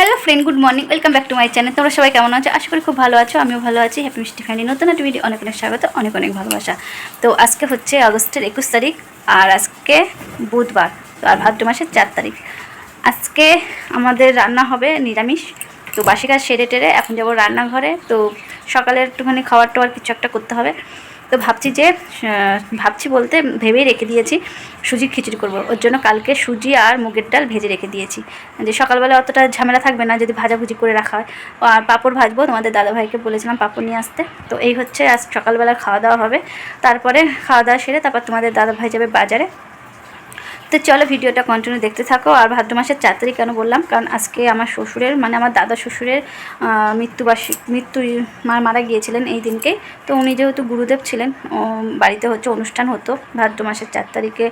Hello friend, good morning, welcome back to my channel. তোমরা সবাই কেমন আছো? আশা করি খুব ভালো আছো, আমিও ভালো আছি। হ্যাপি মিষ্টি ফ্যামিলি নতুন একটা ভিডিও অনেক অনেক স্বাগত, অনেক অনেক ভালোবাসা। তো আজকে হচ্ছে আগস্টের একুশ তারিখ, আর আজকে বুধবার, তো আর ভাদ্র মাসের চার তারিখ। আজকে আমাদের রান্না হবে নিরামিষ, তো বাসি কাজ সেরে টেরে এখন যাব রান্নাঘরে, তো সকালে একটুখানি খাবার টাবার কিছু একটা করতে হবে। তো ভাবছি যে ভাবছি বলতে ভেবেই রেখে দিয়েছি, সুজি খিচুড়ি করব। ওর জন্য কালকে সুজি আর মুগের ডাল ভেজে রেখে দিয়েছি। যে সকালবেলা অতটা ঝামেলা থাকবে না যদি ভাজাভুজি করে রাখা হয়। আর পাঁপড় ভাজবো, তোমাদের দাদাভাইকে বলেছিলাম পাঁপড় নিয়ে আসতে। তো এই হচ্ছে আজ সকালবেলা খাওয়া দাওয়া হবে। তারপরে খাওয়া দাওয়া সেরে তারপর তোমাদের দাদাভাই যাবে বাজারে। তো চলো ভিডিওটা কন্টিনিউ দেখতে থাকো। আর ভাদ্র মাসের চার তারিখ কেন বললাম? কারণ আজকে আমার শ্বশুরের মানে আমার দাদা শ্বশুরের মৃত্যুবার্ষিক মৃত্যু মারা গিয়েছিলেন এই দিনকেই তো উনি যেহেতু গুরুদেব ছিলেন বাড়িতে হচ্ছে অনুষ্ঠান হতো। ভাদ্র মাসের চার তারিখে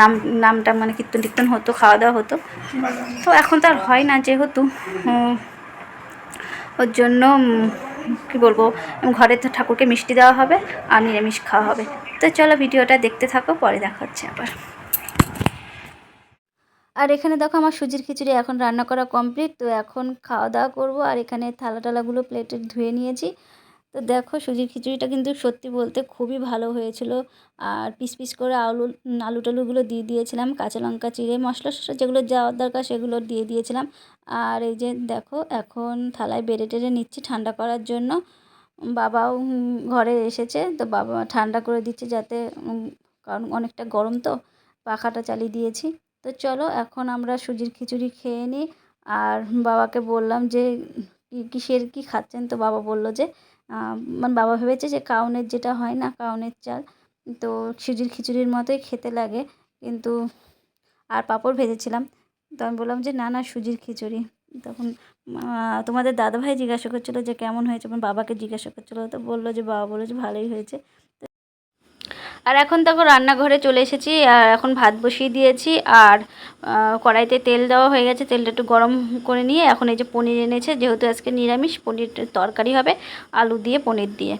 নাম, নামটা মানে কীর্তন টীর্তন হতো, খাওয়া দাওয়া হতো। তো এখন তো আর হয় না যেহেতু। ওর জন্য কী বলব, ঘরে তো ঠাকুরকে মিষ্টি দেওয়া হবে আর নিরামিষ খাওয়া হবে। তো চলো ভিডিওটা দেখতে থাকো, পরে দেখা হচ্ছে আবার। আর এখানে দেখো আমার সুজির খিচুড়ি এখন রান্না করা কমপ্লিট তো এখন খাওয়া দাওয়া করব। আর এখানে থালা টালাগুলো প্লেটে ধুয়ে নিয়েছি। তো দেখো সুজির খিচুড়িটা কিন্তু সত্যি বলতে খুবই ভালো হয়েছিল। আর পিস পিস করে আলু আলু টালুগুলো দিয়ে দিয়েছিলাম, কাঁচা লঙ্কা, চিড়ে, মশলা টশলা যেগুলো যাওয়ার দরকার সেগুলো দিয়ে দিয়েছিলাম। আর এই যে দেখো এখন থালায় বেড়ে টেড়ে নিচ্ছি ঠান্ডা করার জন্য। বাবাও ঘরে এসেছে, তো বাবা ঠান্ডা করে দিচ্ছে যাতে, কারণ অনেকটা গরম তো, পাখাটা চালিয়ে দিয়েছি। তো চলো, এখন আমরা সুজির খিচুড়ি খেয়ে নিই। আর বাবাকে বললাম যে, কি, কিসের, কি খাচ্ছেন? তো বাবা বলল যে মানে বাবা ভেবেছে যে কাউনের যেটা হয় না, কাউনের চাল। তো সুজির খিচুড়ির মতোই খেতে লাগে, কিন্তু আর পাঁপড় ভেজেছিলাম। তো আমি বললাম যে, না না, সুজির খিচুড়ি। তখন তোমাদের দাদাভাই জিজ্ঞাসা করছিল যে, কেমন হয়েছে? বাবাকে জিজ্ঞাসা করছিল। তো বলল যে, বাবা বলল যে, ভালোই হয়েছে। আর এখন দেখো রান্নাঘরে চলে এসেছি, আর এখন ভাত বসিয়ে দিয়েছি, আর কড়াইতে তেল দেওয়া হয়ে গেছে, তেলটা একটু গরম করে নিয়ে এখন এই যে পনির এনেছে, যেহেতু আজকে নিরামিষ, পনির তরকারি হবে, আলু দিয়ে পনির দিয়ে।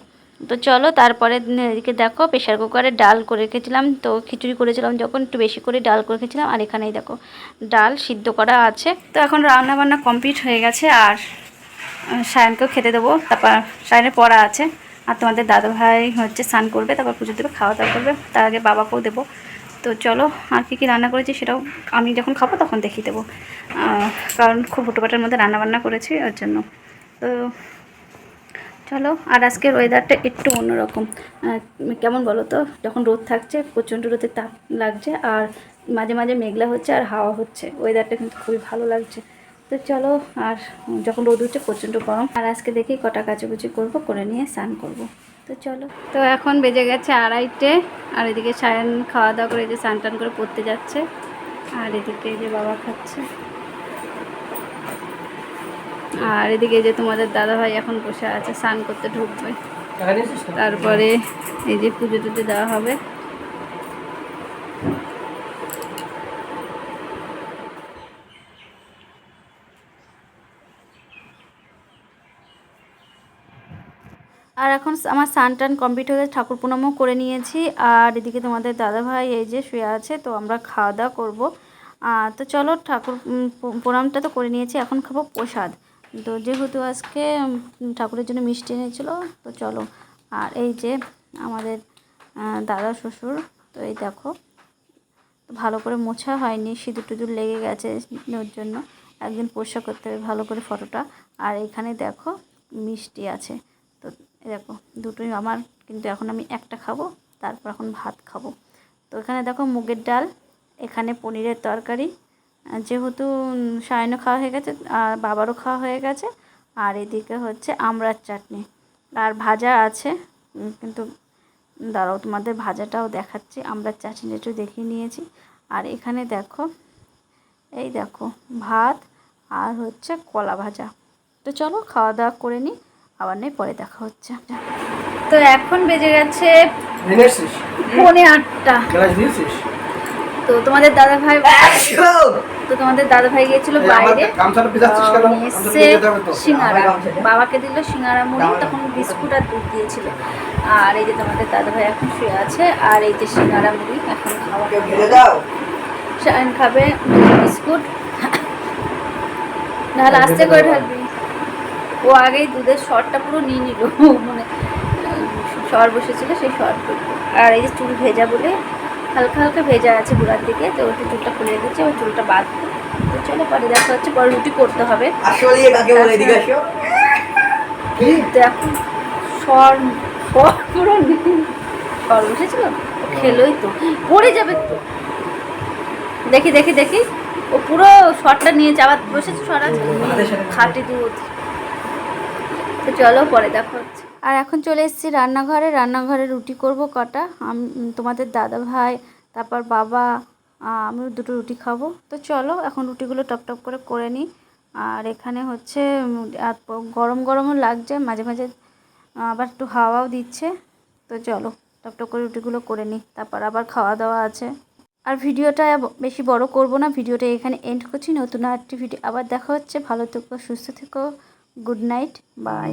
তো চলো তারপরে এদিকে দেখো প্রেশার কুকারে ডাল করে রেখেছিলাম, তো খিচুড়ি করেছিলাম যখন, একটু বেশি করে ডাল করে রেখেছিলাম, আর এখানেই দেখো ডাল সিদ্ধ করা আছে। তো এখন রান্না বান্না কমপ্লিট হয়ে গেছে, আর সায়নকেও খেতে দেবো, তারপর সায়নের পড়া আছে। আর তোমাদের দাদা ভাই হচ্ছে স্নান করবে, তারপর পুজো দেবে, খাওয়া দাওয়া করবে, তার আগে বাবাকেও দেবো। তো চলো, আর কী কী রান্না করেছি সেটাও আমি যখন খাব তখন দেখিয়ে দেবো। কারণ খুব হুটোপাটার মধ্যে রান্না বান্না করেছি, ওর জন্য। তো চলো, আর আজকের ওয়েদারটা একটু অন্যরকম। কেমন বলো তো? যখন রোদ থাকছে, প্রচণ্ড রোদের তাপ লাগছে, আর মাঝে মাঝে মেঘলা হচ্ছে আর হাওয়া হচ্ছে। ওয়েদারটা কিন্তু খুবই ভালো লাগছে। তো চলো আর যখন রোদ উঠছে প্রচণ্ড গরম আর আজকে দেখি কটা কাচাকুচি করব করে নিয়ে স্নান করব। তো চলো। তো এখন বেজে গেছে আড়াইটে আর এদিকে সায়ন খাওয়া দাওয়া করে এই যে স্নান টান করে পড়তে যাচ্ছে আর এদিকে এই যে বাবা খাচ্ছে। আর এদিকে যে তোমাদের দাদা ভাই এখন বসে আছে স্নান করতে ঢুকবে। তারপরে এই যে পুজো টুজো দেওয়া হবে। আর এখন আমার স্নান টান কমপ্লিট হয়ে গেছে, ঠাকুর প্রণামও করে নিয়েছি। আর এদিকে তোমাদের দাদাভাই এই যে শুয়ে আছে, তো আমরা খাওয়া দাওয়া করব। তো চলো ঠাকুর প্রণামটা তো করে নিয়েছি, এখন খাব প্রসাদ। তো যেহেতু আজকে ঠাকুরের জন্য মিষ্টি এনেছিলো, তো চলো। আর এই যে আমাদের দাদা শ্বশুর, তো এই দেখো, ভালো করে মোছা হয়নি, সিঁদুর টুদুর লেগে গেছে ওর জন্য। একদিন পরিষ্কার করতে হবে ভালো করে ফটোটা। আর এখানে দেখো মিষ্টি আছে। এই দেখো, দুটোই আমার, কিন্তু এখন আমি একটা খাব, তারপর এখন ভাত খাব। তো এখানে দেখো মুগের ডাল, এখানে পনিরের তরকারি যেহেতু সায়নও খাওয়া হয়ে গেছে, আর বাবারও খাওয়া হয়ে গেছে, আর এদিকে হচ্ছে আমড়ার চাটনি। আর ভাজা আছে কিন্তু, দাঁড়াও, তোমাদের ভাজাটাও দেখাচ্ছি আমরা চাটনি একটু দেখিয়ে নিয়েছি। আর এখানে দেখো, এই দেখো, ভাত আর হচ্ছে কলা ভাজা। তো চলো, খাওয়া দাওয়া করে নিই আবার নেই পরে দেখা হচ্ছে। তো এখন বেজে গেছে পৌনে আটটা। তো তোমাদের দাদা ভাই তো তোমাদের দাদা ভাই গিয়েছিল বাইরে। নিয়ে তো। সিঙ্গারা। বাবাকে দিল সিঙ্গারা মুড়ি তখন বিস্কুট আর দুধ দিয়েছিল। আর এই যে তোমাদের দাদা ভাই এখন শুয়ে আছে আর এই যে সিঙ্গারা মুড়ি এখন খাওয়া ভেজে দাও। শায়ন খাবে বিস্কুট। ঢাল আস্তে করে ঢালবি ও আগেই দুধের শরটা পুরো নিয়ে নিল। মানে সর বসেছিল সেই সর আর এই যে চুল ভেজা বলে হালকা হালকা ভেজা আছে গোড়ার দিকে তো ওটা চুলটা খুলে দিচ্ছে ওই চুলটা বাঁধবো তো চলো পরে দেখা হচ্ছে পরে রুটি করতে হবে। দেখো সর সর পুরো। সর বসেছিল? খেলোই তো। পড়ে যাবে তো। দেখি দেখি দেখি। ও পুরো শরটা নিয়ে যাওয়ার বসেছে সর আছে। খাঁটি দুধ। তো চলো, পরে দেখা হচ্ছে। আর এখন চলে এসেছি রান্নাঘরে। রান্নাঘরে রুটি করব কটা। আম- তোমাদের দাদা ভাই, তারপর বাবা আমিও দুটো রুটি খাব। তো চলো, এখন রুটিগুলো টপ টপ করে করে নিই। আর এখানে হচ্ছে গরম গরমও লাগছে, মাঝে মাঝে আবার একটু হাওয়াও দিচ্ছে। তো চলো টপ টপ করে রুটিগুলো করে নিই। তারপর আবার খাওয়া দাওয়া আছে। আর ভিডিওটা বেশি বড় করব না। ভিডিওটা এখানে এন্ড করছি। নতুন আরেকটি ভিডিও আবার দেখা হচ্ছে। ভালো থেকো, সুস্থ থেকো। Good night bye